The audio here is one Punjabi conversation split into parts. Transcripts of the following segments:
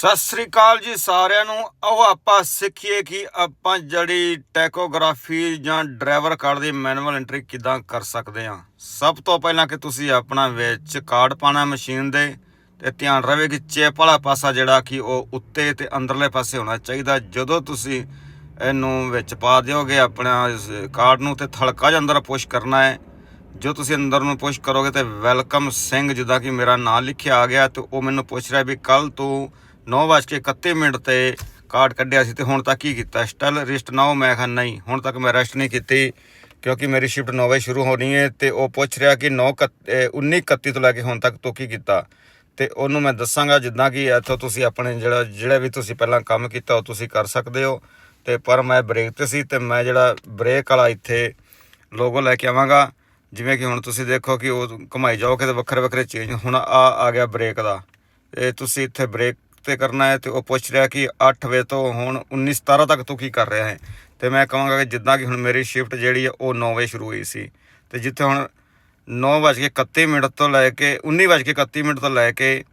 ਸਤਿ ਸ੍ਰੀ ਅਕਾਲ ਜੀ ਸਾਰਿਆਂ ਨੂੰ। ਆਓ ਆਪਾਂ ਸਿੱਖੀਏ ਕਿ ਆਪਾਂ ਜਿਹੜੀ ਟੈਕੋਗ੍ਰਾਫੀ ਜਾਂ ਡਰਾਈਵਰ ਕਾਰਡ ਦੀ ਮੈਨੂਅਲ ਐਂਟਰੀ ਕਿਦਾਂ ਕਰ ਸਕਦੇ ਹਾਂ। ਸਭ ਤੋਂ ਪਹਿਲਾਂ ਕਿ ਤੁਸੀਂ ਆਪਣਾ ਵਿੱਚ ਕਾਰਡ ਪਾਣਾ ਮਸ਼ੀਨ ਦੇ ਤੇ ਧਿਆਨ ਰਵੇ ਕਿ ਚੇਪ ਵਾਲਾ ਪਾਸਾ ਜਿਹੜਾ ਕਿ ਉਹ ਉੱਤੇ ਤੇ ਅੰਦਰਲੇ ਪਾਸੇ ਹੋਣਾ ਚਾਹੀਦਾ। ਜਦੋਂ ਤੁਸੀਂ ਇਹਨੂੰ ਵਿੱਚ ਪਾ ਦਿਓਗੇ, ਆਪਣਾ ਕਾਰਡ ਨੂੰ ਤੇ ਥਲਕਾ ਜਿਹਾ ਅੰਦਰ ਪੁਸ਼ ਕਰਨਾ ਹੈ। ਜੋ ਤੁਸੀਂ ਅੰਦਰ ਨੂੰ ਪੁਸ਼ ਕਰੋਗੇ ਤੇ ਵੈਲਕਮ ਸਿੰਘ ਜਿੱਦਾਂ ਕਿ ਮੇਰਾ ਨਾਮ ਲਿਖਿਆ ਆ ਗਿਆ ਤੇ ਉਹ ਮੈਨੂੰ ਪੁੱਛ ਰਿਹਾ ਵੀ ਕੱਲ ਤੂੰ 9:31 ਮਿੰਟ ਤੇ ਕਾਰਡ ਕੱਢਿਆ ਸੀ ਤੇ ਹੁਣ ਤੱਕ ਕੀ ਕੀਤਾ? ਸਟਲ ਰਿਸਟ ਨਾਓ ਮੈਂ ਕਿਹਾ ਨਹੀਂ। ਹੁਣ ਤੱਕ ਮੈਂ ਰੈਸਟ ਨਹੀਂ ਕੀਤੀ ਕਿਉਂਕਿ ਮੇਰੀ ਸ਼ਿਫਟ 9 ਵਜੇ ਸ਼ੁਰੂ ਹੋਣੀ ਹੈ ਤੇ ਉਹ ਪੁੱਛ ਰਿਹਾ ਕਿ 9 19:31 ਤੋਂ ਲੈ ਕੇ ਹੁਣ ਤੱਕ ਤੂੰ ਕੀ ਕੀਤਾ? ਤੇ ਉਹਨੂੰ ਮੈਂ ਦੱਸਾਂਗਾ ਜਿੱਦਾਂ ਕਿ ਇੱਥੋਂ ਤੁਸੀਂ ਆਪਣੇ ਜਿਹੜਾ ਜਿਹੜਾ ਵੀ ਤੁਸੀਂ ਪਹਿਲਾਂ ਕੰਮ ਕੀਤਾ ਉਹ ਤੁਸੀਂ ਕਰ ਸਕਦੇ ਹੋ। ਤੇ ਪਰ ਮੈਂ ਬ੍ਰੇਕ ਤੇ ਸੀ ਤੇ ਮੈਂ ਜਿਹੜਾ ਬ੍ਰੇਕ ਵਾਲਾ ਇੱਥੇ ਲੋਗੋ ਲੈ ਕੇ ਆਵਾਂਗਾ। ਜਿਵੇਂ ਕਿ ਹੁਣ ਤੁਸੀਂ ਦੇਖੋ ਕਿ ਉਹ ਘੁਮਾਈ ਜਾਓਗੇ ਤੇ ਵੱਖਰੇ ਵੱਖਰੇ ਚੇਂਜ ਹੁਣ ਆ ਆ ਗਿਆ ਬ੍ਰੇਕ ਦਾ। ਇਹ ਤੁਸੀਂ ਇੱਥੇ ਬ੍ਰੇਕ ਤੇ ਕਰਨਾ ਹੈ ਤੇ ਉਹ ਪੁੱਛ ਰਿਹਾ ਕਿ 8 ਵਜੇ ਤੋਂ ਹੁਣ 19 17 ਤੱਕ ਤੂੰ ਕੀ ਕਰ ਰਿਹਾ ਹੈ? ਤੇ ਮੈਂ ਕਹਾਂਗਾ ਕਿ ਜਿੱਦਾਂ ਕਿ ਹੁਣ ਮੇਰੀ ਸ਼ਿਫਟ ਜਿਹੜੀ ਹੈ ਉਹ 9 ਵਜੇ ਸ਼ੁਰੂ ਹੋਈ ਸੀ। ਤੇ ਜਿੱਥੇ ਹੁਣ 9:31 ਮਿੰਟ ਤੋਂ ਲੈ ਕੇ 19:31 ਮਿੰਟ ਤੋਂ ਲੈ ਕੇ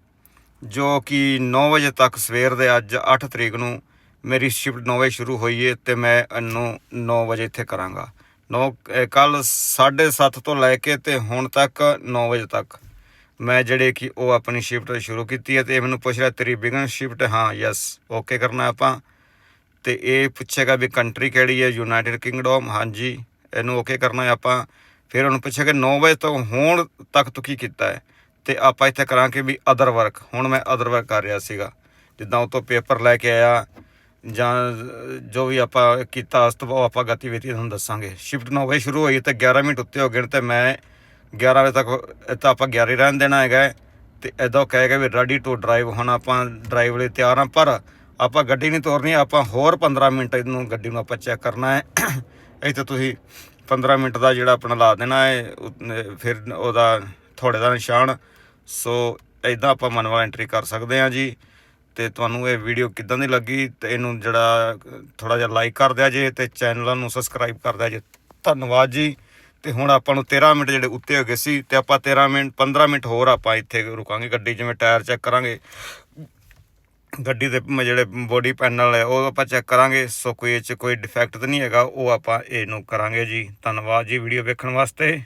ਜੋ ਕਿ 9 ਵਜੇ ਤੱਕ ਸਵੇਰ ਦੇ ਅੱਜ 8 ਤਰੀਕ ਨੂੰ ਮੇਰੀ ਸ਼ਿਫਟ 9 ਵਜੇ ਸ਼ੁਰੂ ਹੋਈ ਹੈ ਤੇ ਮੈਂ ਇਹਨੂੰ 9 ਵਜੇ ਇੱਥੇ ਕਰਾਂਗਾ। 9 ਕੱਲ 7:30 ਤੋਂ ਲੈ ਕੇ ਤੇ ਹੁਣ ਤੱਕ 9 ਵਜੇ ਤੱਕ। ਮੈਂ ਜਿਹੜੇ ਕਿ ਉਹ ਆਪਣੀ ਸ਼ਿਫਟ ਸ਼ੁਰੂ ਕੀਤੀ ਹੈ ਤੇ ਇਹ ਮੈਨੂੰ ਪੁੱਛ ਰਿਹਾ, ਤੇਰੀ ਬਿਗਨ ਸ਼ਿਫਟ ਹਾਂ ਯੈਸ ਓਕੇ ਕਰਨਾ ਆਪਾਂ। ਤੇ ਇਹ ਪੁੱਛੇਗਾ ਵੀ ਕੰਟਰੀ ਕਿਹੜੀ ਹੈ? ਯੂਨਾਈਟਿਡ ਕਿੰਗਡਮ ਹਾਂਜੀ। ਇਹਨੂੰ ਓਕੇ ਕਰਨਾ ਹੈ ਆਪਾਂ। ਫਿਰ ਉਹਨੂੰ ਪੁੱਛੇਗਾ 9 ਵਜੇ ਤੋਂ ਹੁਣ ਤੱਕ ਤੂੰ ਕੀ ਕੀਤਾ ਹੈ? ਤੇ ਆਪਾਂ ਇੱਥੇ ਕਰਾਂਗੇ ਵੀ ਅਦਰ ਵਰਕ ਹੁਣ ਮੈਂ ਅਦਰ ਵਰਕ ਕਰ ਰਿਹਾ ਸੀਗਾ। ਜਿੱਦਾਂ ਉਹ ਤੋਂ ਪੇਪਰ ਲੈ ਕੇ ਆਇਆ, ਜਾਂ ਜੋ ਵੀ ਆਪਾਂ ਕੀਤਾ, ਉਸ ਤੋਂ ਆਪਾਂ ਗਤੀਵਿਧੀ ਤੁਹਾਨੂੰ ਦੱਸਾਂਗੇ। ਸ਼ਿਫਟ 9 ਵਜੇ ਸ਼ੁਰੂ ਹੋਈ ਤੇ 11 ਮਿੰਟ ਉੱਤੇ ਹੋ ਗਏ ਨੇ ਤੇ ਮੈਂ 11 ਵਜੇ ਤੱਕ ਇੱਥੇ ਆਪਾਂ 11 ਹੀ ਰਹਿਣ ਦੇਣਾ ਹੈਗਾ ਹੈ। ਤੇ ਇਦੋਂ ਕਹੇਗਾ ਵੀ ਰੈਡੀ ਟੂ ਡਰਾਈਵ ਹੁਣ ਆਪਾਂ ਡਰਾਈਵ ਲਈ ਤਿਆਰ ਹਾਂ, ਪਰ ਆਪਾਂ ਗੱਡੀ ਨਹੀਂ ਤੋਰਨੀ, ਆਪਾਂ ਹੋਰ 15 ਮਿੰਟ ਇਹਨੂੰ ਗੱਡੀ ਨੂੰ ਆਪਾਂ ਚੈੱਕ ਕਰਨਾ ਹੈ। ਇੱਥੇ ਤੁਸੀਂ 15 ਮਿੰਟ ਦਾ ਜਿਹੜਾ ਆਪਣਾ ਲਾ ਦੇਣਾ ਹੈ ਫਿਰ ਉਹਦਾ ਥੋੜੇ ਦਾ ਨਿਸ਼ਾਨ। ਸੋ ਇਦਾਂ ਆਪਾਂ ਮਨਵਾ ਐਂਟਰੀ ਕਰ ਸਕਦੇ ਹਾਂ ਜੀ। ਤੇ ਤੁਹਾਨੂੰ ਇਹ ਵੀਡੀਓ ਕਿਦਾਂ ਦੀ ਲੱਗੀ ਤੇ ਇਹਨੂੰ ਜਿਹੜਾ ਥੋੜਾ ਜਿਹਾ ਲਾਈਕ ਕਰ ਦਿਆ ਜੇ ਤੇ ਚੈਨਲ ਨੂੰ ਸਬਸਕ੍ਰਾਈਬ ਕਰ ਦਿਆ ਜੇ। ਧੰਨਵਾਦ ਜੀ। ਤੇ ਹੁਣ ਆਪਾਂ ਨੂੰ 13 ਮਿੰਟ ਜਿਹੜੇ ਉੱਤੇ ਹੋ ਗਏ ਸੀ ਤੇ ਆਪਾਂ 13 ਮਿੰਟ 15 ਮਿੰਟ ਹੋਰ ਆਪਾਂ ਇੱਥੇ ਰੁਕਾਂਗੇ, ਗੱਡੀ ਜਿਵੇਂ ਟਾਇਰ ਚੈੱਕ ਕਰਾਂਗੇ। ਗੱਡੀ ਦੇ ਜਿਹੜੇ ਬੋਡੀ ਪੈਨਲ ਹੈ, ਉਹ ਆਪਾਂ ਚੈੱਕ ਕਰਾਂਗੇ, ਸੋ ਕੋਈ ਇਹ ਚ ਕੋਈ ਡਿਫੈਕਟ ਤਾਂ ਨਹੀਂ ਹੈਗਾ, ਉਹ ਆਪਾਂ ਇਹਨੂੰ ਕਰਾਂਗੇ ਜੀ। ਧੰਨਵਾਦ ਜੀ ਵੀਡੀਓ ਵੇਖਣ ਵਾਸਤੇ।